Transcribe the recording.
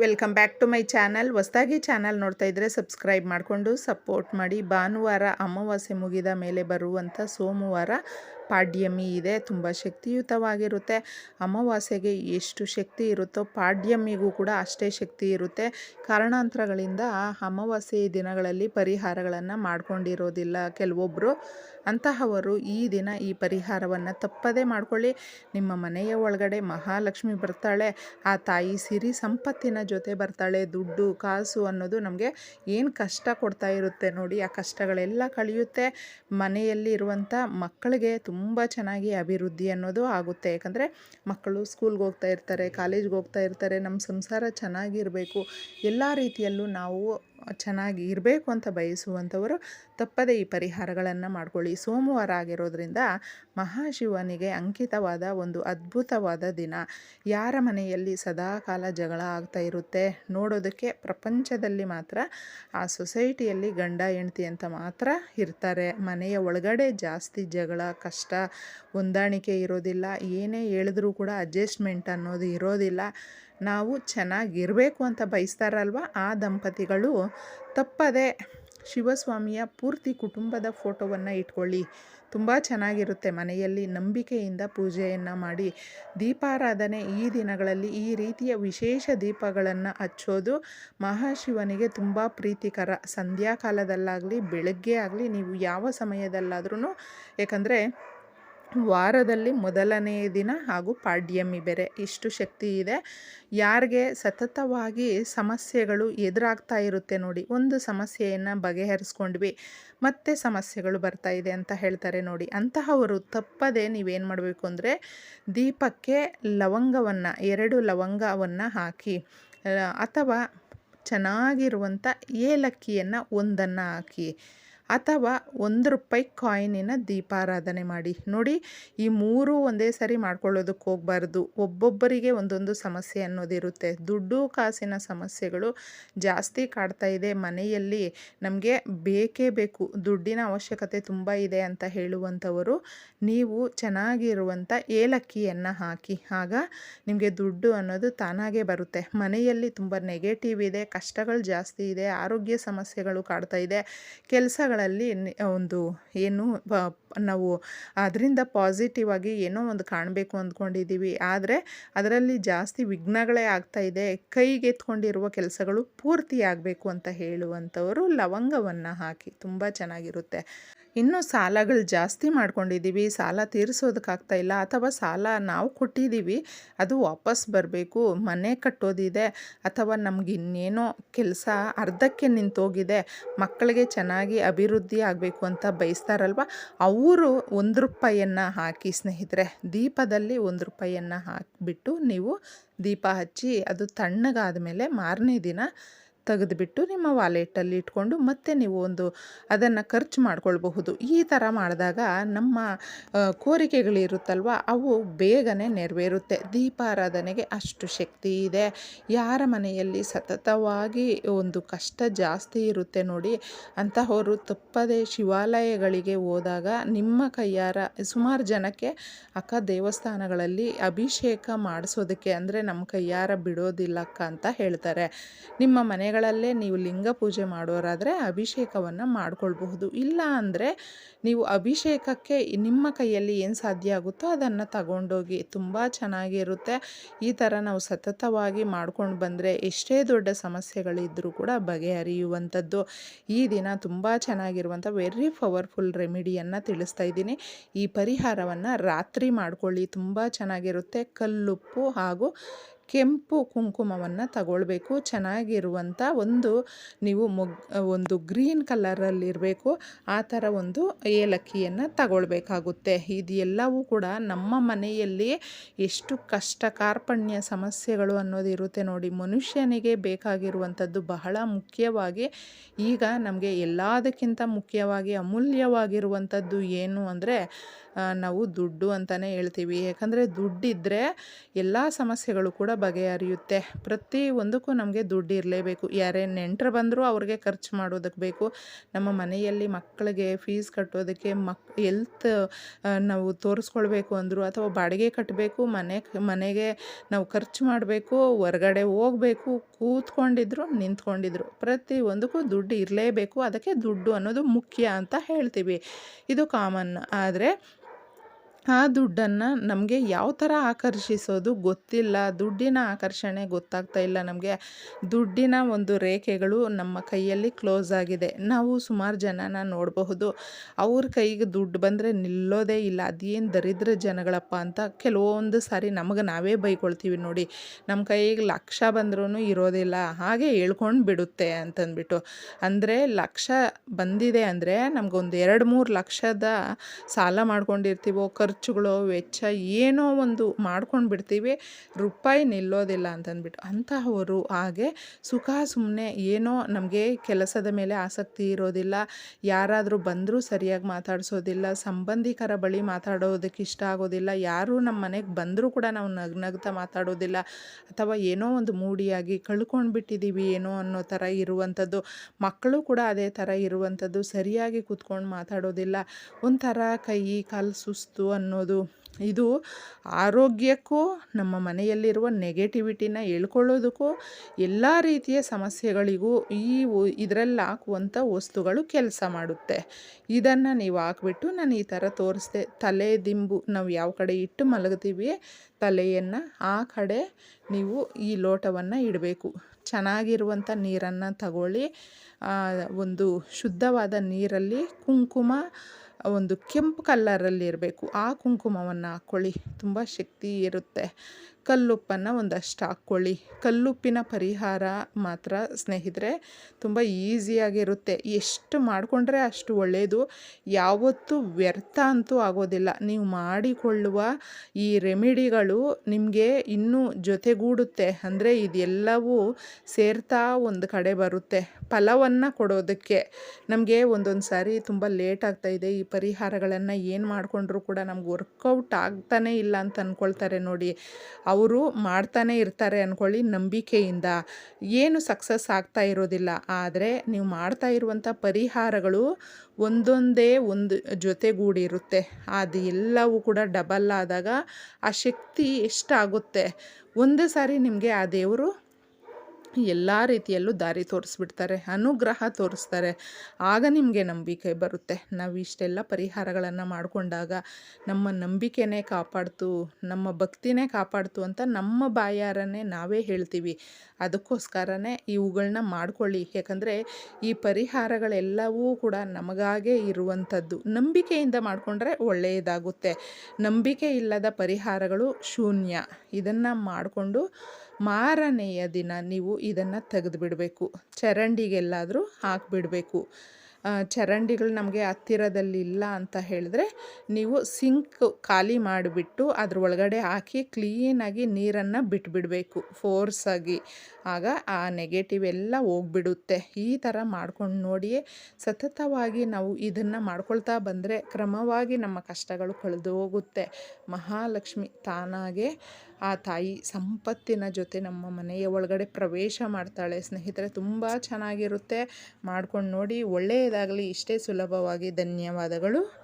Welcome back to my channel. ಹೊಸ್ದಾಗಿ channel ನೋಡ್ತಾ ಇದ್ದರೆ ಸಬ್ಸ್ಕ್ರೈಬ್ ಮಾಡಿಕೊಂಡು ಸಪೋರ್ಟ್ ಮಾಡಿ. ಭಾನುವಾರ ಅಮಾವಾಸ್ಯೆ ಮುಗಿದ ಮೇಲೆ ಬರುವಂಥ ಸೋಮವಾರ ಪಾಡ್ಯಮಿ ಇದೆ, ತುಂಬ ಶಕ್ತಿಯುತವಾಗಿರುತ್ತೆ. ಅಮಾವಾಸ್ಯೆಗೆ ಎಷ್ಟು ಶಕ್ತಿ ಇರುತ್ತೋ ಪಾಡ್ಯಮಿಗೂ ಕೂಡ ಅಷ್ಟೇ ಶಕ್ತಿ ಇರುತ್ತೆ. ಕಾರಣಾಂತರಗಳಿಂದ ಅಮಾವಾಸ್ಯೆ ದಿನಗಳಲ್ಲಿ ಪರಿಹಾರಗಳನ್ನು ಮಾಡ್ಕೊಂಡಿರೋದಿಲ್ಲ ಕೆಲವೊಬ್ಬರು ಅಂತಹವರು ಈ ದಿನ ಈ ಪರಿಹಾರವನ್ನು ತಪ್ಪದೇ ಮಾಡ್ಕೊಳ್ಳಿ. ನಿಮ್ಮ ಮನೆಯ ಒಳಗಡೆ ಮಹಾಲಕ್ಷ್ಮಿ ಬರ್ತಾಳೆ. ಆ ತಾಯಿ ಸಿರಿ ಸಂಪತ್ತಿನ ಜೊತೆ ಬರ್ತಾಳೆ. ದುಡ್ಡು, ಕಾಸು ಅನ್ನೋದು ನಮಗೆ ಏನು ಕಷ್ಟ ಕೊಡ್ತಾ ಇರುತ್ತೆ ನೋಡಿ, ಆ ಕಷ್ಟಗಳೆಲ್ಲ ಕಳೆಯುತ್ತೆ. ಮನೆಯಲ್ಲಿ ಇರುವಂಥ ಮಕ್ಕಳಿಗೆ ತುಂಬ ಚೆನ್ನಾಗಿ ಅಭಿವೃದ್ಧಿ ಅನ್ನೋದು ಆಗುತ್ತೆ. ಯಾಕಂದರೆ ಮಕ್ಕಳು ಸ್ಕೂಲ್ಗೆ ಹೋಗ್ತಾ ಇರ್ತಾರೆ, ಕಾಲೇಜ್ಗೆ ಹೋಗ್ತಾ ಇರ್ತಾರೆ, ನಮ್ಮ ಸಂಸಾರ ಚೆನ್ನಾಗಿರಬೇಕು. ಎಲ್ಲ ರೀತಿಯಲ್ಲೂ ನಾವು ಚೆನ್ನಾಗಿ ಇರಬೇಕು ಅಂತ ಬಯಸುವಂಥವರು ತಪ್ಪದೇ ಈ ಪರಿಹಾರಗಳನ್ನು ಮಾಡ್ಕೊಳ್ಳಿ. ಸೋಮವಾರ ಆಗಿರೋದ್ರಿಂದ ಮಹಾಶಿವನಿಗೆ ಅಂಕಿತವಾದ ಒಂದು ಅದ್ಭುತವಾದ ದಿನ. ಯಾರ ಮನೆಯಲ್ಲಿ ಸದಾಕಾಲ ಜಗಳ ಆಗ್ತಾ ಇರುತ್ತೆ ನೋಡೋದಕ್ಕೆ ಪ್ರಪಂಚದಲ್ಲಿ ಮಾತ್ರ, ಆ ಸೊಸೈಟಿಯಲ್ಲಿ ಗಂಡ ಹೆಂಡ್ತಿ ಅಂತ ಮಾತ್ರ ಇರ್ತಾರೆ. ಮನೆಯ ಒಳಗಡೆ ಜಾಸ್ತಿ ಜಗಳ, ಕಷ್ಟ, ಹೊಂದಾಣಿಕೆ ಇರೋದಿಲ್ಲ. ಏನೇ ಹೇಳಿದ್ರೂ ಕೂಡ ಅಡ್ಜಸ್ಟ್ಮೆಂಟ್ ಅನ್ನೋದು ಇರೋದಿಲ್ಲ. ನಾವು ಚೆನ್ನಾಗಿರಬೇಕು ಅಂತ ಬಯಸ್ತಾರಲ್ವ? ಆ ದಂಪತಿಗಳು ತಪ್ಪದೆ ಶಿವಸ್ವಾಮಿಯ ಪೂರ್ತಿ ಕುಟುಂಬದ ಫೋಟೋವನ್ನು ಇಟ್ಕೊಳ್ಳಿ. ತುಂಬ ಚೆನ್ನಾಗಿರುತ್ತೆ ಮನೆಯಲ್ಲಿ ನಂಬಿಕೆಯಿಂದ ಪೂಜೆಯನ್ನು ಮಾಡಿ. ದೀಪಾರಾಧನೆ ಈ ದಿನಗಳಲ್ಲಿ ಈ ರೀತಿಯ ವಿಶೇಷ ದೀಪಗಳನ್ನು ಹಚ್ಚೋದು ಮಹಾಶಿವನಿಗೆ ತುಂಬ ಪ್ರೀತಿಕರ. ಸಂಧ್ಯಾಕಾಲದಲ್ಲಾಗಲಿ, ಬೆಳಗ್ಗೆ ಆಗಲಿ, ನೀವು ಯಾವ ಸಮಯದಲ್ಲಾದ್ರೂ ಯಾಕಂದರೆ ವಾರದಲ್ಲಿ ಮೊದಲನೇ ದಿನ ಹಾಗೂ ಪಾಡ್ಯಮಿ ಬೇರೆ ಇಷ್ಟು ಶಕ್ತಿ ಇದೆ. ಯಾರಿಗೆ ಸತತವಾಗಿ ಸಮಸ್ಯೆಗಳು ಎದುರಾಗ್ತಾ ಇರುತ್ತೆ ನೋಡಿ, ಒಂದು ಸಮಸ್ಯೆಯನ್ನು ಬಗೆಹರಿಸ್ಕೊಂಡ್ವಿ, ಮತ್ತೆ ಸಮಸ್ಯೆಗಳು ಬರ್ತಾ ಇದೆ ಅಂತ ಹೇಳ್ತಾರೆ ನೋಡಿ. ಅಂತಹವರು ತಪ್ಪದೆ ನೀವೇನು ಮಾಡಬೇಕು ಅಂದರೆ, ದೀಪಕ್ಕೆ ಲವಂಗವನ್ನು, ಎರಡು ಲವಂಗವನ್ನು ಹಾಕಿ ಅಥವಾ ಚೆನ್ನಾಗಿರುವಂಥ ಏಲಕ್ಕಿಯನ್ನು ಒಂದನ್ನು ಹಾಕಿ ಅಥವಾ ಒಂದು ರೂಪಾಯಿ ಕಾಯಿನಿನ ದೀಪಾರಾಧನೆ ಮಾಡಿ. ನೋಡಿ, ಈ ಮೂರು ಒಂದೇ ಸರಿ ಮಾಡ್ಕೊಳ್ಳೋದಕ್ಕೆ ಹೋಗಬಾರ್ದು. ಒಬ್ಬೊಬ್ಬರಿಗೆ ಒಂದೊಂದು ಸಮಸ್ಯೆ ಅನ್ನೋದಿರುತ್ತೆ. ದುಡ್ಡು ಕಾಸಿನ ಸಮಸ್ಯೆಗಳು ಜಾಸ್ತಿ ಕಾಡ್ತಾ ಇದೆ. ಮನೆಯಲ್ಲಿ ನಮಗೆ ಬೇಕೇ ಬೇಕು. ದುಡ್ಡಿನ ಅವಶ್ಯಕತೆ ತುಂಬ ಇದೆ ಅಂತ ಹೇಳುವಂಥವರು, ನೀವು ಚೆನ್ನಾಗಿರುವಂಥ ಏಲಕ್ಕಿಯನ್ನು ಹಾಕಿ. ಆಗ ನಿಮಗೆ ದುಡ್ಡು ಅನ್ನೋದು ತಾನಾಗೇ ಬರುತ್ತೆ. ಮನೆಯಲ್ಲಿ ತುಂಬ ನೆಗೆಟಿವ್ ಇದೆ, ಕಷ್ಟಗಳು ಜಾಸ್ತಿ ಇದೆ, ಆರೋಗ್ಯ ಸಮಸ್ಯೆಗಳು ಕಾಡ್ತಾ ಇದೆ, ಕೆಲಸಗಳ ಒಂದು ಏನು ನಾವು ಅದರಿಂದ ಪಾಸಿಟಿವ್ ಆಗಿ ಏನೋ ಒಂದು ಕಾಣಬೇಕು ಅಂದ್ಕೊಂಡಿದ್ದೀವಿ. ಆದರೆ ಅದರಲ್ಲಿ ಜಾಸ್ತಿ ವಿಘ್ನಗಳೇ ಆಗ್ತಾ ಇದೆ. ಕೈಗೆತ್ಕೊಂಡಿರುವ ಕೆಲಸಗಳು ಪೂರ್ತಿ ಆಗಬೇಕು ಅಂತ ಹೇಳುವಂಥವರು ಲವಂಗವನ್ನು ಹಾಕಿ ತುಂಬ ಚೆನ್ನಾಗಿರುತ್ತೆ. ಇನ್ನು ಸಾಲಗಳು ಜಾಸ್ತಿ ಮಾಡ್ಕೊಂಡಿದ್ದೀವಿ. ಸಾಲ ತೀರಿಸೋದಕ್ಕಾಗ್ತಾ ಇಲ್ಲ. ಅಥವಾ ಸಾಲ ನಾವು ಕೊಟ್ಟಿದ್ದೀವಿ. ಅದು ವಾಪಸ್ ಬರಬೇಕು. ಮನೆ ಕಟ್ಟೋದಿದೆ. ಅಥವಾ ನಮ್ಗೆ ಇನ್ನೇನೋ ಕೆಲಸ ಅರ್ಧಕ್ಕೆ ನಿಂತೋಗಿದೆ. ಮಕ್ಕಳಿಗೆ ಚೆನ್ನಾಗಿ ಅಭಿವೃದ್ಧಿ ಆಗಬೇಕು ಅಂತ ಬಯಸ್ತಾರಲ್ವ? ಅವರು ಒಂದು ರೂಪಾಯಿಯನ್ನು ಹಾಕಿ ಸ್ನೇಹಿತರೆ, ದೀಪದಲ್ಲಿ ಒಂದು ರೂಪಾಯಿಯನ್ನು ಹಾಕಿಬಿಟ್ಟು ನೀವು ದೀಪ ಹಚ್ಚಿ ಅದು ತಣ್ಣಗಾದ ಮೇಲೆ ಮಾರನೇ ದಿನ ತೆಗೆದುಬಿಟ್ಟು ನಿಮ್ಮ ವಾಲೆಟಲ್ಲಿ ಇಟ್ಕೊಂಡು ಮತ್ತೆ ನೀವು ಒಂದು ಅದನ್ನು ಖರ್ಚು ಮಾಡ್ಕೊಳ್ಬಹುದು. ಈ ಥರ ಮಾಡಿದಾಗ ನಮ್ಮ ಕೋರಿಕೆಗಳಿರುತ್ತಲ್ವ, ಅವು ಬೇಗನೆ ನೆರವೇರುತ್ತೆ. ದೀಪಾರಾಧನೆಗೆ ಅಷ್ಟು ಶಕ್ತಿ ಇದೆ. ಯಾರ ಮನೆಯಲ್ಲಿ ಸತತವಾಗಿ ಒಂದು ಕಷ್ಟ ಜಾಸ್ತಿ ಇರುತ್ತೆ ನೋಡಿ, ಅಂತಹವರು ತಪ್ಪದೆ ಶಿವಾಲಯಗಳಿಗೆ ಹೋದಾಗ ನಿಮ್ಮ ಕೈಯಾರ ಸುಮಾರು ಜನಕ್ಕೆ ಅಕ್ಕ ದೇವಸ್ಥಾನಗಳಲ್ಲಿ ಅಭಿಷೇಕ ಮಾಡಿಸೋದಕ್ಕೆ ಅಂದರೆ ನಮ್ಮ ಕೈಯಾರ ಬಿಡೋದಿಲ್ಲಕ್ಕ ಅಂತ ಹೇಳ್ತಾರೆ. ನಿಮ್ಮ ಮನೆ ಮನೆಗಳಲ್ಲೇ ನೀವು ಲಿಂಗ ಪೂಜೆ ಮಾಡೋರಾದರೆ ಅಭಿಷೇಕವನ್ನು ಮಾಡಿಕೊಳ್ಬಹುದು. ಇಲ್ಲ ಅಂದರೆ ನೀವು ಅಭಿಷೇಕಕ್ಕೆ ನಿಮ್ಮ ಕೈಯಲ್ಲಿ ಏನು ಸಾಧ್ಯ ಆಗುತ್ತೋ ಅದನ್ನು ತಗೊಂಡೋಗಿ ತುಂಬ ಚೆನ್ನಾಗಿರುತ್ತೆ. ಈ ಥರ ನಾವು ಸತತವಾಗಿ ಮಾಡ್ಕೊಂಡು ಬಂದರೆ ಎಷ್ಟೇ ದೊಡ್ಡ ಸಮಸ್ಯೆಗಳಿದ್ದರೂ ಕೂಡ ಬಗೆಹರಿಯುವಂಥದ್ದು. ಈ ದಿನ ತುಂಬ ಚೆನ್ನಾಗಿರುವಂಥ ವೆರಿ ಪವರ್ಫುಲ್ ರೆಮಿಡಿಯನ್ನು ತಿಳಿಸ್ತಾ ಇದ್ದೀನಿ. ಈ ಪರಿಹಾರವನ್ನು ರಾತ್ರಿ ಮಾಡ್ಕೊಳ್ಳಿ, ತುಂಬ ಚೆನ್ನಾಗಿರುತ್ತೆ. ಕಲ್ಲುಪ್ಪು ಹಾಗೂ ಕೆಂಪು ಕುಂಕುಮವನ್ನು ತಗೊಳ್ಬೇಕು ಚೆನ್ನಾಗಿರುವಂಥ ಒಂದು ನೀವು ಮೊಗ್, ಒಂದು ಗ್ರೀನ್ ಕಲರಲ್ಲಿರಬೇಕು, ಆ ಥರ ಒಂದು ಏಲಕ್ಕಿಯನ್ನು ತಗೊಳ್ಬೇಕಾಗುತ್ತೆ. ಇದು ಎಲ್ಲವೂ ಕೂಡ ನಮ್ಮ ಮನೆಯಲ್ಲಿ ಎಷ್ಟು ಕಷ್ಟ ಕಾರ್ಪಣ್ಯ ಸಮಸ್ಯೆಗಳು ಅನ್ನೋದು ಇರುತ್ತೆ ನೋಡಿ. ಮನುಷ್ಯನಿಗೆ ಬೇಕಾಗಿರುವಂಥದ್ದು ಬಹಳ ಮುಖ್ಯವಾಗಿ ಈಗ ನಮಗೆ ಎಲ್ಲದಕ್ಕಿಂತ ಮುಖ್ಯವಾಗಿ ಅಮೂಲ್ಯವಾಗಿರುವಂಥದ್ದು ಏನು ಅಂದರೆ ನಾವು ದುಡ್ಡು ಅಂತಲೇ ಹೇಳ್ತೀವಿ. ಯಾಕಂದರೆ ದುಡ್ಡಿದ್ದರೆ ಎಲ್ಲ ಸಮಸ್ಯೆಗಳು ಕೂಡ ಬಗೆಹರಿಯುತ್ತೆ. ಪ್ರತಿ ಒಂದಕ್ಕೂ ನಮಗೆ ದುಡ್ಡು ಇರಲೇಬೇಕು. ಯಾರೇ ನೆಂಟರು ಬಂದರೂ ಅವ್ರಿಗೆ ಖರ್ಚು ಮಾಡೋದಕ್ಕೆ ಬೇಕು. ನಮ್ಮ ಮನೆಯಲ್ಲಿ ಮಕ್ಕಳಿಗೆ ಫೀಸ್ ಕಟ್ಟೋದಕ್ಕೆ ಮಕ್ ಎಲ್ತ್ ನಾವು ತೋರಿಸ್ಕೊಳ್ಬೇಕು ಅಂದರು ಅಥವಾ ಬಾಡಿಗೆ ಕಟ್ಟಬೇಕು ಮನೆ ಮನೆಗೆ ನಾವು ಖರ್ಚು ಮಾಡಬೇಕು, ಹೊರಗಡೆ ಹೋಗಬೇಕು, ಕೂತ್ಕೊಂಡಿದ್ರು, ನಿಂತ್ಕೊಂಡಿದ್ರು. ಪ್ರತಿ ಒಂದಕ್ಕೂ ದುಡ್ಡು ಇರಲೇಬೇಕು. ಅದಕ್ಕೆ ದುಡ್ಡು ಅನ್ನೋದು ಮುಖ್ಯ ಅಂತ ಹೇಳ್ತೀವಿ. ಇದು ಕಾಮನ್. ಆದರೆ ಆ ದುಡ್ಡನ್ನು ನಮಗೆ ಯಾವ ಥರ ಆಕರ್ಷಿಸೋದು ಗೊತ್ತಿಲ್ಲ. ದುಡ್ಡಿನ ಆಕರ್ಷಣೆ ಗೊತ್ತಾಗ್ತಾ ಇಲ್ಲ ನಮಗೆ. ದುಡ್ಡಿನ ಒಂದು ರೇಖೆಗಳು ನಮ್ಮ ಕೈಯಲ್ಲಿ ಕ್ಲೋಸ್ ಆಗಿದೆ. ನಾವು ಸುಮಾರು ಜನನ ನೋಡಬಹುದು. ಅವ್ರ ಕೈಗೆ ದುಡ್ಡು ಬಂದರೆ ನಿಲ್ಲೋದೇ ಇಲ್ಲ. ಅದೇನು ದರಿದ್ರ ಜನಗಳಪ್ಪ ಅಂತ ಕೆಲವೊಂದು ಸಾರಿ ನಮಗೆ ನಾವೇ ಬೈಕೊಳ್ತೀವಿ ನೋಡಿ. ನಮ್ಮ ಕೈಗೆ ಲಕ್ಷ ಬಂದ್ರೂ ಇರೋದಿಲ್ಲ ಹಾಗೆ ಹೇಳ್ಕೊಂಡು ಬಿಡುತ್ತೆ ಅಂತಂದ್ಬಿಟ್ಟು. ಅಂದರೆ ಲಕ್ಷ ಬಂದಿದೆ ಅಂದರೆ ನಮಗೊಂದು ಎರಡು ಮೂರು ಲಕ್ಷದ ಸಾಲ ಮಾಡ್ಕೊಂಡಿರ್ತೀವೋ ಖರ್ಚುಗಳು ವೆಚ್ಚ ಏನೋ ಒಂದು ಮಾಡ್ಕೊಂಡು ಬಿಡ್ತೀವಿ ರೂಪಾಯಿ ನಿಲ್ಲೋದಿಲ್ಲ ಅಂತಂದ್ಬಿಟ್ಟು ಅಂತಹವರು ಹಾಗೆ ಸುಖ ಸುಮ್ಮನೆ ಏನೋ ನಮಗೆ ಕೆಲಸದ ಮೇಲೆ ಆಸಕ್ತಿ ಇರೋದಿಲ್ಲ. ಯಾರಾದರೂ ಬಂದರೂ ಸರಿಯಾಗಿ ಮಾತಾಡಿಸೋದಿಲ್ಲ. ಸಂಬಂಧಿಕರ ಬಳಿ ಮಾತಾಡೋದಕ್ಕೆ ಇಷ್ಟ ಆಗೋದಿಲ್ಲ. ಯಾರೂ ನಮ್ಮ ಮನೆಗೆ ಬಂದರೂ ಕೂಡ ನಾವು ನಗ್ ನಗ್ತಾ ಮಾತಾಡೋದಿಲ್ಲ. ಅಥವಾ ಏನೋ ಒಂದು ಮೂಡಿಯಾಗಿ ಕಳ್ಕೊಂಡು ಬಿಟ್ಟಿದ್ದೀವಿ ಏನೋ ಅನ್ನೋ ಥರ ಇರುವಂಥದ್ದು. ಮಕ್ಕಳು ಕೂಡ ಅದೇ ಥರ ಇರುವಂಥದ್ದು. ಸರಿಯಾಗಿ ಕೂತ್ಕೊಂಡು ಮಾತಾಡೋದಿಲ್ಲ. ಒಂಥರ ಕೈ ಕಾಲು ಸುಸ್ತು ಅನ್ನೋದು. ಇದು ಆರೋಗ್ಯಕ್ಕೂ, ನಮ್ಮ ಮನೆಯಲ್ಲಿರುವ ನೆಗೆಟಿವಿಟಿನ ಹೇಳ್ಕೊಳ್ಳೋದಕ್ಕೂ, ಎಲ್ಲ ರೀತಿಯ ಸಮಸ್ಯೆಗಳಿಗೂ ಈ ಇದರಲ್ಲಿ ಹಾಕುವಂಥ ವಸ್ತುಗಳು ಕೆಲಸ ಮಾಡುತ್ತೆ. ಇದನ್ನು ನೀವು ಹಾಕ್ಬಿಟ್ಟು ನಾನು ಈ ಥರ ತೋರಿಸ್ದೆ, ತಲೆ ದಿಂಬು, ನಾವು ಯಾವ ಕಡೆ ಇಟ್ಟು ಮಲಗ್ತೀವಿ, ತಲೆಯನ್ನು ಆ ಕಡೆ ನೀವು ಈ ಲೋಟವನ್ನು ಇಡಬೇಕು. ಚೆನ್ನಾಗಿರುವಂಥ ನೀರನ್ನು ತಗೊಳ್ಳಿ ಒಂದು ಶುದ್ಧವಾದ ನೀರಲ್ಲಿ ಕುಂಕುಮ ಒಂದು ಕೆಂಪು ಕಲ್ಲರಲ್ಲಿ ಇರಬೇಕು ಆ ಕುಂಕುಮವನ್ನು ಹಾಕ್ಕೊಳ್ಳಿ ತುಂಬ ಶಕ್ತಿ ಇರುತ್ತೆ. ಕಲ್ಲುಪ್ಪನ್ನು ಒಂದಷ್ಟು ಹಾಕ್ಕೊಳ್ಳಿ. ಕಲ್ಲುಪ್ಪಿನ ಪರಿಹಾರ ಮಾತ್ರ ಸ್ನೇಹಿತರೆ, ತುಂಬ ಈಸಿಯಾಗಿರುತ್ತೆ ಎಷ್ಟು ಮಾಡಿಕೊಂಡ್ರೆ ಅಷ್ಟು ಒಳ್ಳೆಯದು ಯಾವತ್ತೂ ವ್ಯರ್ಥ ಅಂತೂ ಆಗೋದಿಲ್ಲ. ನೀವು ಮಾಡಿಕೊಳ್ಳುವ ಈ ರೆಮಿಡಿಗಳು ನಿಮಗೆ ಇನ್ನೂ ಜೊತೆಗೂಡುತ್ತೆ. ಅಂದರೆ ಇದೆಲ್ಲವೂ ಸೇರ್ತಾ ಒಂದು ಕಡೆ ಬರುತ್ತೆ. ಫಲವನ್ನು ಕೊಡೋದಕ್ಕೆ ನಮಗೆ ಒಂದೊಂದು ಸಾರಿ ತುಂಬ ಲೇಟ್ ಇದೆ. ಈ ಪರಿಹಾರಗಳನ್ನು ಏನು ಮಾಡಿಕೊಂಡ್ರೂ ಕೂಡ ನಮ್ಗೆ ವರ್ಕೌಟ್ ಆಗ್ತಾನೇ ಇಲ್ಲ ಅಂತ ಅಂದ್ಕೊಳ್ತಾರೆ ನೋಡಿ. ಅವರು ಮಾಡ್ತಾನೆ ಇರ್ತಾರೆ ಅಂದ್ಕೊಳ್ಳಿ ನಂಬಿಕೆಯಿಂದ. ಏನು ಸಕ್ಸಸ್ ಆಗ್ತಾ ಇರೋದಿಲ್ಲ. ಆದರೆ ನೀವು ಮಾಡ್ತಾ ಇರುವಂಥ ಪರಿಹಾರಗಳು ಒಂದೊಂದೇ ಒಂದು ಜೊತೆಗೂಡಿರುತ್ತೆ. ಅದು ಎಲ್ಲವೂ ಕೂಡ ಡಬಲ್ ಆದಾಗ ಆ ಶಕ್ತಿ ಎಷ್ಟಾಗುತ್ತೆ? ಒಂದು ಸಾರಿ ನಿಮಗೆ ಆ ದೇವರು ಎಲ್ಲ ರೀತಿಯಲ್ಲೂ ದಾರಿ ತೋರಿಸ್ಬಿಡ್ತಾರೆ, ಅನುಗ್ರಹ ತೋರಿಸ್ತಾರೆ. ಆಗ ನಿಮಗೆ ನಂಬಿಕೆ ಬರುತ್ತೆ. ನಾವು ಇಷ್ಟೆಲ್ಲ ಪರಿಹಾರಗಳನ್ನು ಮಾಡಿಕೊಂಡಾಗ ನಮ್ಮ ನಂಬಿಕೆನೇ ಕಾಪಾಡ್ತು, ನಮ್ಮ ಭಕ್ತಿನೇ ಕಾಪಾಡ್ತು ಅಂತ ನಮ್ಮ ಬಾಯಾರನೇ ನಾವೇ ಹೇಳ್ತೀವಿ. ಅದಕ್ಕೋಸ್ಕರನೇ ಇವುಗಳನ್ನ ಮಾಡ್ಕೊಳ್ಳಿ. ಯಾಕಂದರೆ ಈ ಪರಿಹಾರಗಳೆಲ್ಲವೂ ಕೂಡ ನಮಗಾಗೇ ಇರುವಂಥದ್ದು. ನಂಬಿಕೆಯಿಂದ ಮಾಡಿಕೊಂಡ್ರೆ ಒಳ್ಳೆಯದಾಗುತ್ತೆ. ನಂಬಿಕೆ ಇಲ್ಲದ ಪರಿಹಾರಗಳು ಶೂನ್ಯ. ಇದನ್ನು ಮಾಡಿಕೊಂಡು ಮಾರನೆಯ ದಿನ ನೀವು ಇದನ್ನು ತೆಗೆದುಬಿಡಬೇಕು. ಚರಂಡಿಗೆಲ್ಲಾದರೂ ಹಾಕಿಬಿಡಬೇಕು. ಚರಂಡಿಗಳು ನಮಗೆ ಹತ್ತಿರದಲ್ಲಿಲ್ಲ ಅಂತ ಹೇಳಿದ್ರೆ ನೀವು ಸಿಂಕ್ ಖಾಲಿ ಮಾಡಿಬಿಟ್ಟು ಅದ್ರ ಒಳಗಡೆ ಹಾಕಿ ಕ್ಲೀನಾಗಿ ನೀರನ್ನು ಬಿಟ್ಬಿಡಬೇಕು. ಫೋರ್ಸಾಗಿ ಆಗ. ಆ ನೆಗೆಟಿವ್ ಎಲ್ಲ ಹೋಗ್ಬಿಡುತ್ತೆ. ಈ ಥರ ಮಾಡ್ಕೊಂಡು ನೋಡಿಯೇ ಸತತವಾಗಿ ನಾವು ಇದನ್ನು ಮಾಡ್ಕೊಳ್ತಾ ಬಂದರೆ ಕ್ರಮವಾಗಿ ನಮ್ಮ ಕಷ್ಟಗಳು ಕಳೆದು ಹೋಗುತ್ತೆ ಮಹಾಲಕ್ಷ್ಮಿ ತಾನಾಗೆ ಆ ತಾಯಿ ಸಂಪತ್ತಿನ ಜೊತೆ ನಮ್ಮ ಮನೆಯ ಒಳಗಡೆ ಪ್ರವೇಶ ಮಾಡ್ತಾಳೆ. ಸ್ನೇಹಿತರೆ, ತುಂಬ ಚೆನ್ನಾಗಿರುತ್ತೆ. ಮಾಡ್ಕೊಂಡು ನೋಡಿ ಒಳ್ಳೆಯದಾಗಲಿ. ಇಷ್ಟೇ ಸುಲಭವಾಗಿ. ಧನ್ಯವಾದಗಳು.